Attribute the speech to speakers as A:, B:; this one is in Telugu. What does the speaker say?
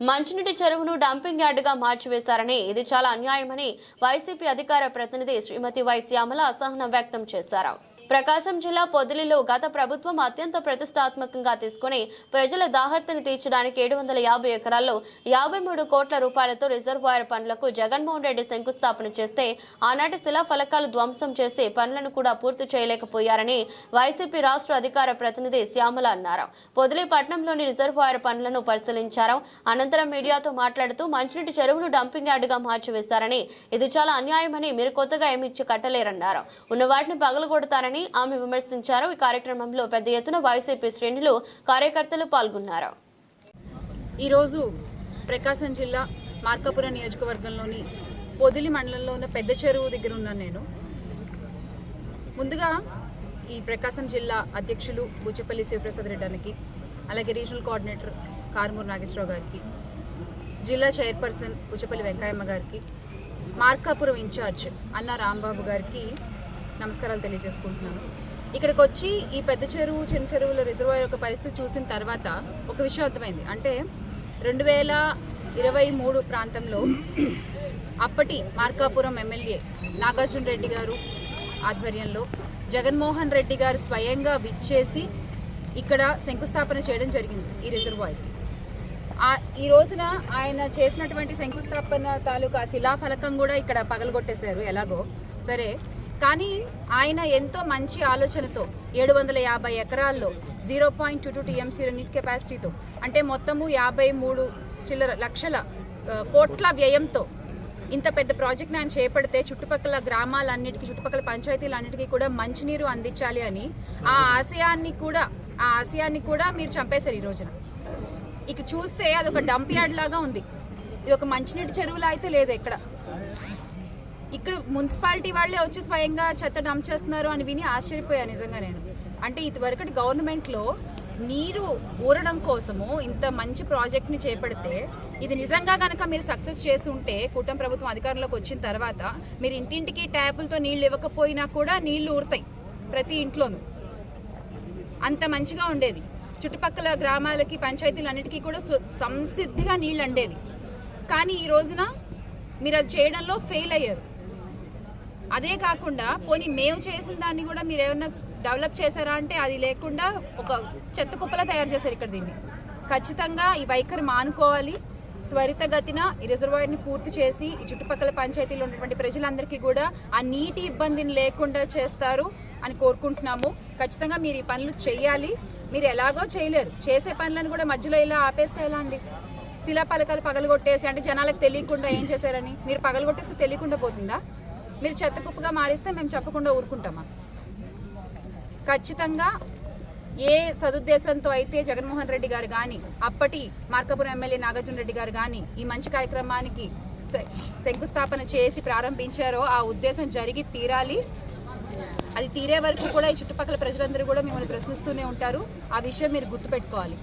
A: మంచినీటి చెరువును డంపింగ్ యార్డుగా మార్చివేశారని ఇది చాలా అన్యాయమని వైసీపీ అధికార ప్రతినిధి శ్రీమతి వై శ్యామల అసహనం వ్యక్తం చేశారు. ప్రకాశం జిల్లా పొదిలిలో గత ప్రభుత్వం అత్యంత ప్రతిష్టాత్మకంగా తీసుకుని ప్రజల దాహర్తిని తీర్చడానికి ఏడు వందల యాభై ఎకరాల్లో యాభై మూడు కోట్ల రూపాయలతో రిజర్వాయర్ పనులకు జగన్మోహన్ రెడ్డి శంకుస్థాపన చేస్తే ఆనాటి శిలా ఫలకాలు ధ్వంసం చేసి పనులను కూడా పూర్తి చేయలేకపోయారని వైసీపీ రాష్ట్ర అధికార ప్రతినిధి శ్యామల అన్నారు. పొదిలి పట్టణంలోని రిజర్వాయర్ పనులను పరిశీలించారు. అనంతరం మీడియాతో మాట్లాడుతూ మంచినీటి చెరువును డంపింగ్ యార్డుగా మార్చివేశారని ఇది చాలా అన్యాయమని మీరు కొత్తగా ఏమిచ్చి కట్టలేరన్నారు. ఉన్న వాటిని పగలగొడతారని ఆమె విమర్శించారు. ఈ కార్యక్రమంలో పెద్ద ఎత్తున వైసీపీ శ్రేణులు కార్యకర్తలు పాల్గొన్నారు.
B: ఈరోజు ప్రకాశం జిల్లా మార్కాపురం నియోజకవర్గంలోని పొదిలి మండలంలో ఉన్న పెద్ద చెరువు దగ్గర ఉన్నాను నేను. ముందుగా ఈ ప్రకాశం జిల్లా అధ్యక్షులు బుచ్చపల్లి శివప్రసాద్ రెడ్డానికి అలాగే రీజనల్ కోఆర్డినేటర్ కారుమూరు నాగేశ్వరరావు గారికి జిల్లా చైర్పర్సన్ బుచ్చపల్లి వెంకయ్యమ్మ గారికి మార్కాపురం ఇన్ఛార్జ్ అన్న రాంబాబు గారికి నమస్కారాలు తెలియజేసుకుంటున్నాను. ఇక్కడికి వచ్చి ఈ పెద్ద చెరువు చిన్న చెరువుల రిజర్వాయర్ యొక్క పరిస్థితి చూసిన తర్వాత ఒక విషయం అర్థమైంది. అంటే రెండు వేల ఇరవై మూడు ప్రాంతంలో అప్పటి మార్కాపురం ఎమ్మెల్యే నాగార్జున రెడ్డి గారు ఆధ్వర్యంలో జగన్మోహన్ రెడ్డి గారు స్వయంగా విచ్చేసి ఇక్కడ శంకుస్థాపన చేయడం జరిగింది ఈ రిజర్వాయర్కి. ఈ రోజున ఆయన చేసినటువంటి శంకుస్థాపన తాలూకా శిలాఫలకం కూడా ఇక్కడ పగలగొట్టేశారు ఎలాగో. సరే కానీ ఆయన ఎంతో మంచి ఆలోచనతో ఏడు వందల యాభై ఎకరాల్లో జీరో పాయింట్ టూ టూ టీఎంసీల నీట్ కెపాసిటీతో అంటే మొత్తము యాభై మూడు చిల్లర లక్షల కోట్ల వ్యయంతో ఇంత పెద్ద ప్రాజెక్ట్ ఆయన చేపడితే చుట్టుపక్కల గ్రామాలన్నిటికీ చుట్టుపక్కల పంచాయతీలన్నిటికీ కూడా మంచినీరు అందించాలి అని ఆ ఆశయాన్ని కూడా ఆ ఆశయాన్ని కూడా మీరు చంపేశారు ఈ రోజున. ఇక చూస్తే అదొక డంప్ యార్డ్ లాగా ఉంది. ఇది ఒక మంచినీటి చెరువులా అయితే లేదు ఇక్కడ ఇక్కడ మున్సిపాలిటీ వాళ్ళే వచ్చి స్వయంగా చెత్త డంప్ చేస్తున్నారు అని విని ఆశ్చర్యపోయాను నిజంగా నేను. అంటే ఇదివరకటి గవర్నమెంట్లో నీరు ఊరడం కోసము ఇంత మంచి ప్రాజెక్ట్ని చేపడితే ఇది నిజంగా కనుక మీరు సక్సెస్ చేసి ఉంటే కూటమి ప్రభుత్వం అధికారంలోకి వచ్చిన తర్వాత మీరు ఇంటింటికి ట్యాపులతో నీళ్ళు ఇవ్వకపోయినా కూడా నీళ్ళు ఊరుతాయి ప్రతి ఇంట్లోనూ. అంత మంచిగా ఉండేది. చుట్టుపక్కల గ్రామాలకి పంచాయతీలు అన్నిటికీ కూడా సంసిద్ధిగా నీళ్ళు అండేది. కానీ ఈ రోజున మీరు అది చేయడంలో ఫెయిల్ అయ్యారు. అదే కాకుండా పోనీ మేము చేసిన దాన్ని కూడా మీరు ఏమన్నా డెవలప్ చేశారా అంటే అది లేకుండా ఒక చెత్త కుప్పలా తయారు చేశారు ఇక్కడ దీన్ని. ఖచ్చితంగా ఈ వైఖరి మానుకోవాలి. త్వరితగతిన ఈ రిజర్వాయర్ని పూర్తి చేసి ఈ చుట్టుపక్కల పంచాయతీలో ఉన్నటువంటి ప్రజలందరికీ కూడా ఆ నీటి ఇబ్బందిని లేకుండా చేస్తారు అని కోరుకుంటున్నాము. ఖచ్చితంగా మీరు ఈ పనులు చేయాలి మీరు ఎలాగో చేయలేరు. చేసే పనులను కూడా మధ్యలో ఇలా ఆపేస్తే ఎలా అండి? శిలాపలకాలు పగలగొట్టేసి అంటే జనాలకు తెలియకుండా ఏం చేశారని? మీరు పగలగొట్టేస్తే తెలియకుండా పోతుందా? మీరు చెత్త కుప్పగా మారిస్తే మేము చెప్పకుండా ఊరుకుంటామా? ఖచ్చితంగా ఏ సదుద్దేశంతో అయితే జగన్మోహన్ రెడ్డి గారు కానీ అప్పటి మార్కపురం ఎమ్మెల్యే నాగార్జున రెడ్డి గారు కానీ ఈ మంచి కార్యక్రమానికి శంకుస్థాపన చేసి ప్రారంభించారో ఆ ఉద్దేశం జరిగి తీరాలి. అది తీరే వరకు కూడా ఈ చుట్టుపక్కల ప్రజలందరూ కూడా మిమ్మల్ని ప్రశ్నిస్తూనే ఉంటారు. ఆ విషయం మీరు గుర్తుపెట్టుకోవాలి.